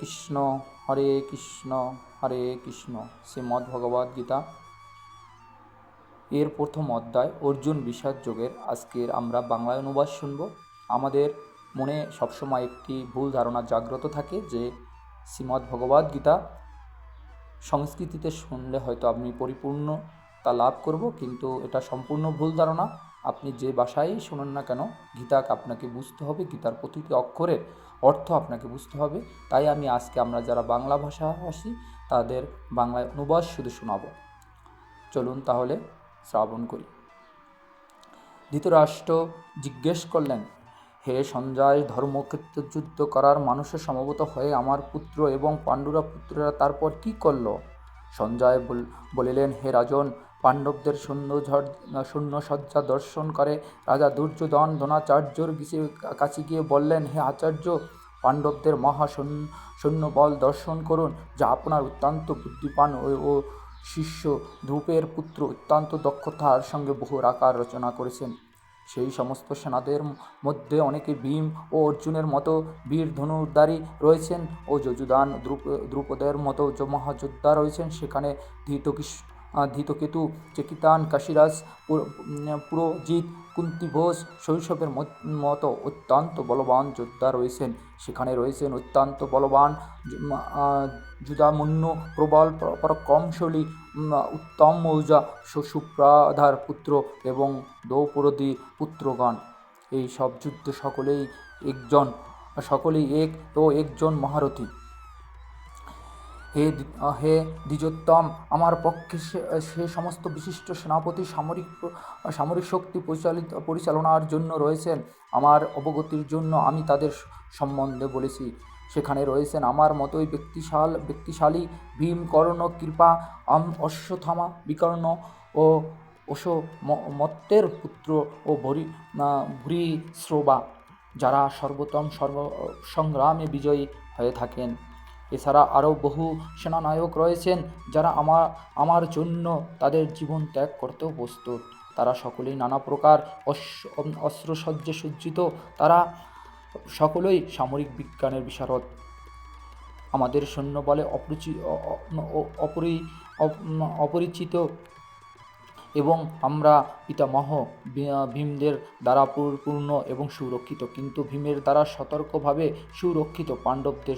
কৃষ্ণ, হরে কৃষ্ণ হরে কৃষ্ণ শ্রীমদ্ ভগবদ গীতা এর প্রথম অধ্যায় অর্জুন বিষাদ যোগের। আজকের আমরা বাংলায় অনুবাদ শুনব। আমাদের মনে সবসময় একটি ভুল ধারণা জাগ্রত থাকে যে শ্রীমদ্ ভগবদ গীতা সংস্কৃতিতে শুনলে হয়তো আপনি পরিপূর্ণতা লাভ করব, কিন্তু এটা সম্পূর্ণ ভুল ধারণা। আপনি যে ভাষায় শুনুন না কেন গীতাকে আপনাকে বুঝতে হবে। গীতার প্রতিটি অক্ষরের অর্থ আপনাকে বুঝতে হবে। তাই আমি আজকে আমরা যারা বাংলা ভাষাভাষী তাদের বাংলায় অনুবাদ শুধু শোনাবো। চলুন তাহলে শ্রাবণ করি। ধৃতরাষ্ট্র জিজ্ঞেস করলেন, হে সঞ্জয়, ধর্মক্ষেত্রে যুদ্ধ করার মানুষের সমবেত হয়ে আমার পুত্র এবং পাণ্ডুরা পুত্ররা তারপর কি করল? সঞ্জয় বল- বলিলেন, হে রাজন পাণ্ডবদের শূন্য শূন্য সজ্জা দর্শন করে। রাজা দুর্যোধন গিয়ে কাছে গিয়ে বললেন, হে আচার্য, পাণ্ডবদের মহা সৈন্য- সৈন্যবল দর্শন করুন, যা আপনার অত্যন্ত বুদ্ধিপান ও শিষ্য ধ্রুপের পুত্র অত্যন্ত দক্ষতার সঙ্গে বহু আকার রচনা করেছেন। সেই সমস্ত সেনাদের মধ্যে অনেকে ভীম ও অর্জুনের মতো বীর ধনুর্ধারী রয়েছেন ও যজুদান দ্রুপ, দ্রুপদের মতো মহাযোদ্ধা রয়েছেন। সেখানে ধৃতকৃষ ধৃতকেতু চেকিতান, কাশিরাজ, পুর- কুন্তি ঘোষ, শৈশবের মত- অত্যন্ত বলবান যোদ্ধা রয়েছেন। সেখানে রয়েছেন অত্যন্ত বলবান যুদামুন্য প্রবল পর- পরাক্রমশালী উত্তম মৌজা সুপ্রাধার পুত্র এবং দ্রৌপদী পুত্রগণ। এই সব যুদ্ধ সকলেই একজন, সকলেই এক ও একজন মহারথী। হে হে দ্বিজোত্তম, আমার পক্ষে সে সমস্ত বিশিষ্ট সেনাপতি সামরিক সামরিক শক্তি পরিচালিত, পরিচালনার জন্য রয়েছেন। আমার অবগতির জন্য আমি তাদের সম্বন্ধে বলেছি। সেখানে রয়েছেন আমার মতোই ব্যক্তিশাল, ব্যক্তিশালী, ভীম, কর্ণ, কৃপা, আম অশ্বথামা বিকর্ণ ও ম- মত্তের পুত্র ও ভরি ভূরিশ্রবা, যারা সর্বোত্তম সর্ব, সংগ্রামে বিজয়ী হয়ে থাকেন। এছাড়া আরও বহু সেনানায়ক রয়েছেন যারা আমার আমার জন্য তাদের জীবন ত্যাগ করতেও প্রস্তুত। তারা সকলেই নানা প্রকার অস্ত্রসজ্জে সজ্জিত। তারা সকলেই সামরিক বিজ্ঞানের বিশারদ। আমাদের সৈন্য বলে অপরিচি অপরি অপরিচিত এবং আমরা পিতামহ ভীমদের দ্বারা পরিপূর্ণ এবং সুরক্ষিত। কিন্তু ভীমের দ্বারা সতর্কভাবে সুরক্ষিত পাণ্ডবদের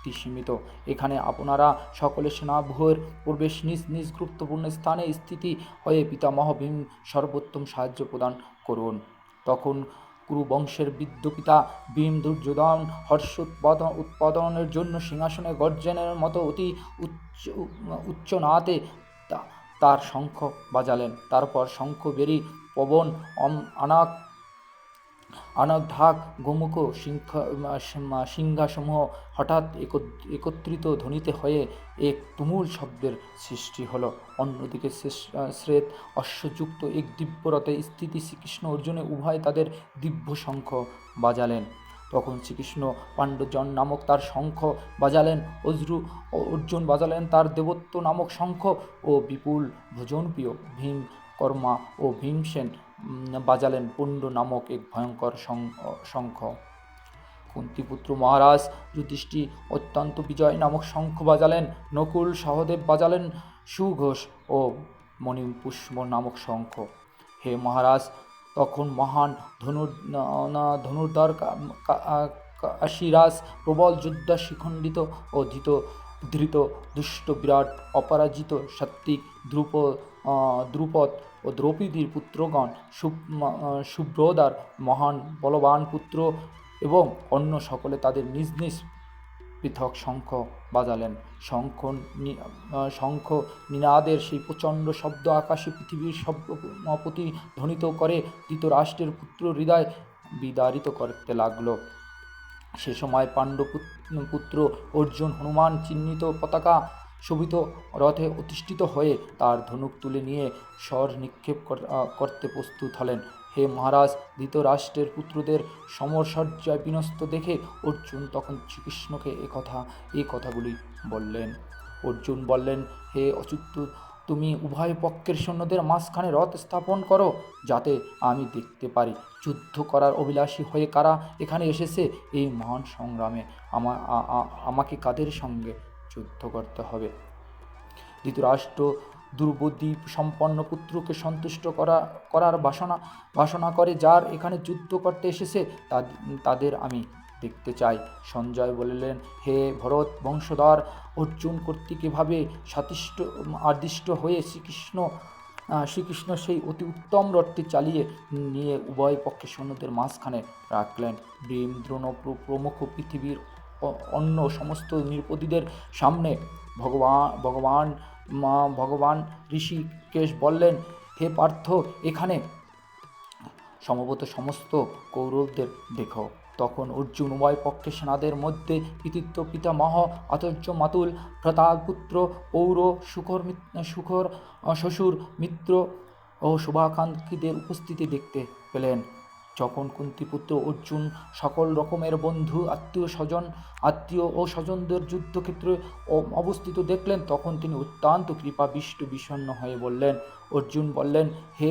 শক্তি সীমিত। এখানে আপনারা সকলে সেনাভূয়ের প্রবেশ নিজ নিজ গুরুত্বপূর্ণ স্থানে স্থিতি হয়ে পিতামহ ভীম সর্বোত্তম সাহায্য প্রদান করুন। তখন কুরুবংশের বিদ্যপিতা ভীম দুর্যোধন হর্ষ উৎপাদন উৎপাদনের জন্য সিংহাসনে গর্জনের মতো অতি উচ্চ উচ্চনাতে তা- তার শঙ্খ বাজালেন। তারপর শঙ্খ বেরি, পবন, অম- আনাক ঢাক গোমুখ, সিংহ সিংহাসমূহ হঠাৎ একত- একত্রিত ধ্বনিতে হয়ে এক তুমুল শব্দের সৃষ্টি হলো। অন্যদিকে শ্রেত অশ্বযুক্ত এক দিব্যরথে স্থিতি শ্রীকৃষ্ণ অর্জুনে উভয় তাদের দিব্য শঙ্খ বাজালেন। তখন শ্রীকৃষ্ণ পাণ্ডজন নামক তার শঙ্খ বাজালেন, অজরু, অর্জুন বাজালেন তার দেবত্ব নামক শঙ্খ ও বিপুল ভোজনপ্রিয় ভীম কর্মা ও ভীমসেন বাজালেন পুণ্ড নামক এক ভয়ঙ্কর শঙ্খ। কুন্তিপুত্র মহারাজ যুধিষ্ঠি অত্যন্ত বিজয় নামক শঙ্খ বাজালেন নকুল সহদেব বাজালেন সুঘোষ ও মণিপুষ্প নামক শঙ্খ। হে মহারাজ তখন মহান ধনুর না- ধনুর্ধর কাশীরাজ প্রবল যোদ্ধা শিখণ্ডিত ও ধৃত ধৃত দুষ্ট বিরাট অপরাজিত সাত্বিক আহ, দ্রুপদ ও দ্রৌপদীর পুত্রগণ সুব্রদার মহান বলবান পুত্র এবং অন্য সকলে তাদের নিজ নিজ পৃথক শঙ্খ বাজালেন। শঙ্খ শঙ্খ নিনাদের সেই প্রচণ্ড শব্দ আকাশে পৃথিবীর শব্দ প্রতিধ্বনিত করে ধৃতরাষ্ট্রের পুত্র হৃদয় বিদারিত করতে লাগল। সে সময় পাণ্ডব পুত্র অর্জুন, হনুমান চিহ্নিত পতাকা শোভিত রথে অধিষ্ঠিত হয়ে তার ধনুক তুলে নিয়ে স্বর নিক্ষেপ কর- করতে প্রস্তুত হলেন। হে মহারাজ, ধৃতরাষ্ট্রের পুত্রদের সমরসজ্জায় বিনস্ত দেখে অর্জুন তখন শ্রীকৃষ্ণকে কথা এই কথাগুলি বললেন। অর্জুন বললেন, হে অচ্যুত, তুমি উভয় পক্ষের সৈন্যদের মাঝখানে রথ স্থাপন করো, যাতে আমি দেখতে পারি যুদ্ধ করার অভিলাষী হয়ে কারা এখানে এসেছে এই মহান সংগ্রামে। আমা আমাকে কাদের সঙ্গে যুদ্ধ করতে হবে। ধৃতরাষ্ট্র দুর্বদ্বীপ সম্পন্ন পুত্রকে সন্তুষ্ট করা, করার বাসনা বাসনা করে যার এখানে যুদ্ধ করতে এসেছে তাদের আমি দেখতে চাই। সঞ্জয় বললেন, হে ভরত বংশধর, অর্জুন কর্তৃক এভাবে সাতিষ্ট আদিষ্ট হয়ে শ্রীকৃষ্ণ শ্রীকৃষ্ণ সেই অতি উত্তম রথটি চালিয়ে নিয়ে উভয় পক্ষে সৈন্যদের মাঝখানে রাখলেন। ভীম দ্রোণ প্রমুখ পৃথিবীর অন্য সমস্ত নৃপতিদের সামনে ভগবান ভগবান মা, ভগবান ঋষিকেশ বললেন, হে পার্থ, এখানে সম্ভবত সমস্ত কৌরবদের দেখো। তখন অর্জুন উভয় পক্ষে সেনাদের মধ্যে কৃতিত্ব পিতামহ, আচার্য মাতুল ভ্রাতাপুত্র পৌর সুখর সুখর শ্বশুর মিত্র ও শুভাকাঙ্ক্ষীদের উপস্থিতি দেখতে পেলেন। যখন কুন্তিপুত্র অর্জুন সকল রকমের বন্ধু, আত্মীয় স্বজন, আত্মীয় ও স্বজনদের যুদ্ধক্ষেত্রে অবস্থিত দেখলেন, তখন তিনি অত্যন্ত কৃপাবিষ্ট বিষণ্ণ হয়ে বললেন, অর্জুন বললেন, হে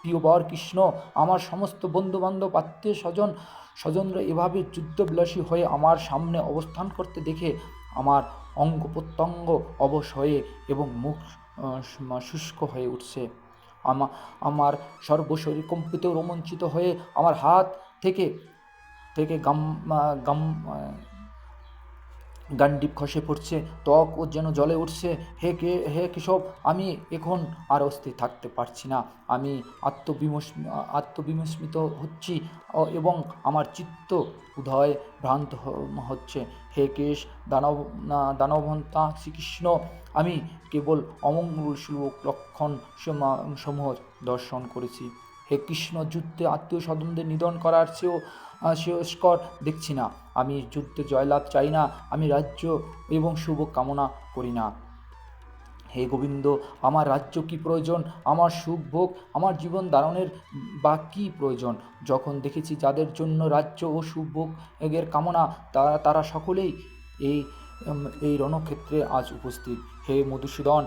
প্রিয়বর কৃষ্ণ, আমার সমস্ত বন্ধুবান্ধব, আত্মীয় স্বজন, স্বজনরা এভাবে যুদ্ধবিলাসী হয়ে আমার সামনে অবস্থান করতে দেখে আমার অঙ্গ প্রত্যঙ্গ অবশ হয়ে এবং মুখ শুষ্ক হয়ে উঠছে। আমা, আমার সর্বশরীর কম্পিত রোমাঞ্চিত হয়ে আমার হাত থেকে থেকে গাম গাম গান্ডিপ খসে পড়ছে, ত্বক ও যেন জলে উঠছে। হে কে, হে কেশব, আমি এখন আর অস্থির থাকতে পারছি না। আমি আত্মবিমস আত্মবিমস্মিত হচ্ছি এবং আমার চিত্ত উদয় ভ্রান্ত হচ্ছে। হে কেশ, দানব দানবন্তা, শ্রীকৃষ্ণ, আমি কেবল অমঙ্গল শ্লোক লক্ষণ সমা- সমূহ দর্শন করেছি। হে কৃষ্ণ, যুদ্ধে আত্মীয় স্বজনদের নিধন করার চেয়েও শ্রেয়স্কর দেখছি না। আমি যুদ্ধে জয়লাভ চাই না। আমি রাজ্য এবং শুভ কামনা করি না। হে গোবিন্দ, আমার রাজ্য কি প্রয়োজন? আমার সুখ ভোগ, আমার জীবন ধারণের বা কী প্রয়োজন? যখন দেখেছি যাদের জন্য রাজ্য ও সুখ ভোগের কামনা, তারা তারা সকলেই এই এই রণক্ষেত্রে আজ উপস্থিত। হে মধুসূদন!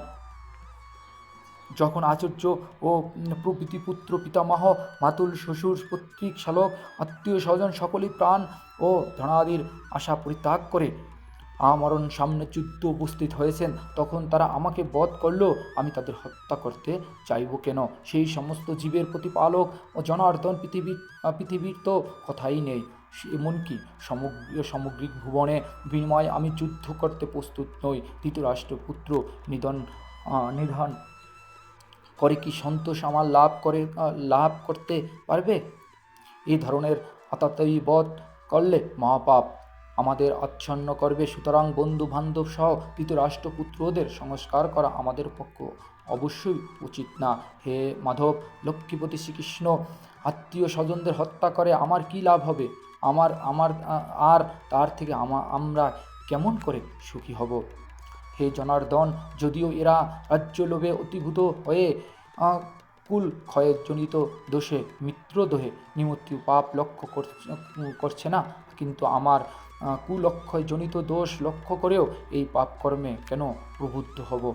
যখন আচার্য ও প্রভৃতি পুত্র, পিতামহ, মাতুল, শ্বশুর পত্রিক শালক, আত্মীয় স্বজন সকলেই প্রাণ ও ধনাদির আশা পরিত্যাগ করে আমরণ সামনে যুদ্ধ উপস্থিত হয়েছেন, তখন তারা আমাকে বধ করল, আমি তাদের হত্যা করতে চাইব কেন? সেই সমস্ত জীবের প্রতিপালক ও জনার্দন পৃথিবীর পৃথিবীর তো কথাই নেই। এমনকি সমগ্র, সামগ্রিক ভুবনে বিনিময়ে আমি যুদ্ধ করতে প্রস্তুত নই। ধৃতরাষ্ট্র পুত্র নিধন নিধন করে কি সন্তোষ আমার লাভ করে লাভ করতে পারবে? এই ধরনের আতাতই বধ করলে মহাপাপ আমাদের আচ্ছন্ন করবে, সুতরাং বন্ধু বান্ধব সহ ধৃতরাষ্ট্রপুত্রদের সংস্কার করা আমাদের পক্ষ। অবশ্যই উচিত না। হে মাধব, লক্ষ্মীপতি শ্রীকৃষ্ণ, আত্মীয় স্বজনদের হত্যা করে আমার কি লাভ হবে? আমার আমার আর তার থেকে আমা, আমরা কেমন করে সুখী হব? হে জনার্দন, যদিও এরা রাজ্য লোভে অতিভূত হয়ে কুল ক্ষয়ের জনিত দোষে মিত্রদোহে নিমত্তি পাপ লক্ষ্য করছে না, কিন্তু আমার আহ, কুলক্ষয় জনিত দোষ লক্ষ্য করেও এই পাপ কর্মে কেন প্রবুদ্ধ হব?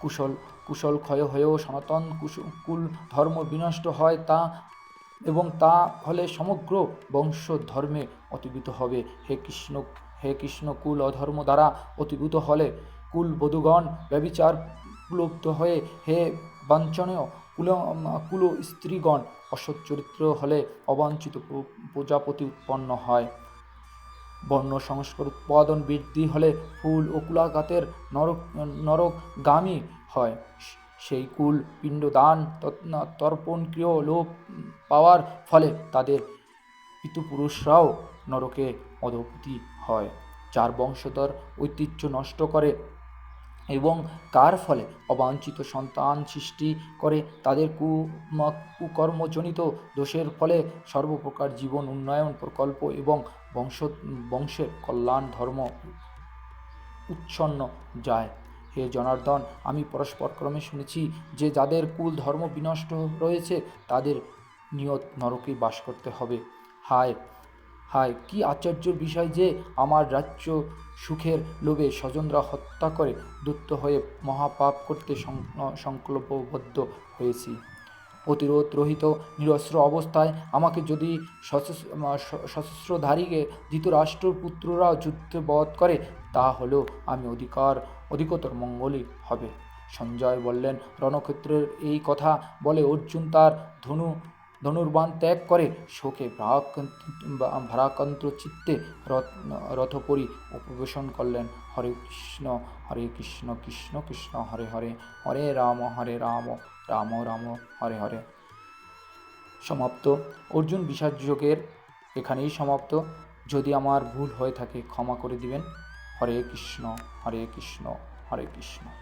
কুশল কুশল ক্ষয় হয়েও সনাতন কুল ধর্ম বিনষ্ট হয় তা এবং তা ফলে সমগ্র বংশ ধর্মে অতিভূত হবে। হে কৃষ্ণ হে কৃষ্ণ কুল অধর্ম দ্বারা অতিভূত হলে কুল বধূগণ ব্যবিচার প্লুব্ধ হয়ে হে বাঞ্ছনীয় কুল কুল স্ত্রীগণ অসৎ চরিত্র হলে অবাঞ্ছিত প্রজাপতি উৎপন্ন হয়। বর্ণ সংস্কার উৎপাদন বৃদ্ধি হলে ফুল ও কুলাঘাতের নরক, নরকগামী হয়। সেই কুল পিণ্ডদান তর্পণক্রিয় লোপ পাওয়ার ফলে তাদের পিতৃপুরুষরাও নরকে অধপতি হয়। চার বংশধর ঐতিহ্য নষ্ট করে এবং কার ফলে অবাঞ্ছিত সন্তান সৃষ্টি করে? তাদের কু কুকর্মজনিত দোষের ফলে সর্বপ্রকার জীবন উন্নয়ন প্রকল্প এবং বংশ, বংশের কল্যাণ ধর্ম উচ্ছন্ন যায়। হে জনার্দন, আমি পরস্পরক্রমে শুনেছি যে যাদের কুল ধর্ম বিনষ্ট রয়েছে, তাদের নিয়ত নরকে বাস করতে হবে। হায় হায়, কি আশ্চর্য বিষয় যে আমার রাজ্য সুখের লোভে স্বজনরা হত্যা করে দূত হয়ে মহাপাপ করতে সংকল্পবদ্ধ হয়েছি। প্রতিরোধ রহিত নিরস্ত্র অবস্থায় আমাকে যদি সশস্ত্র সশস্ত্রধারীকে ধৃতরাষ্ট্রর পুত্ররা যুদ্ধে বধ করে তা হলেও আমি অধিকার, অধিকতর মঙ্গলই হবে। সঞ্জয় বললেন, রণক্ষেত্রের এই কথা বলে অর্জুন তার ধনু ধনুর্বাণ ত্যাগ করে শোকে ভারাক্রান্ত চিত্তে রথ রথপরি উপবেশন করলেন। হরে কৃষ্ণ হরে কৃষ্ণ কৃষ্ণ কৃষ্ণ, হরে হরে হরে রাম হরে রাম রাম রাম, হরে হরে। সমাপ্ত। অর্জুন বিষাদ যোগের এখানেই সমাপ্ত। যদি আমার ভুল হয়ে থাকে, ক্ষমা করে দিবেন। হরে কৃষ্ণ হরে কৃষ্ণ হরে কৃষ্ণ।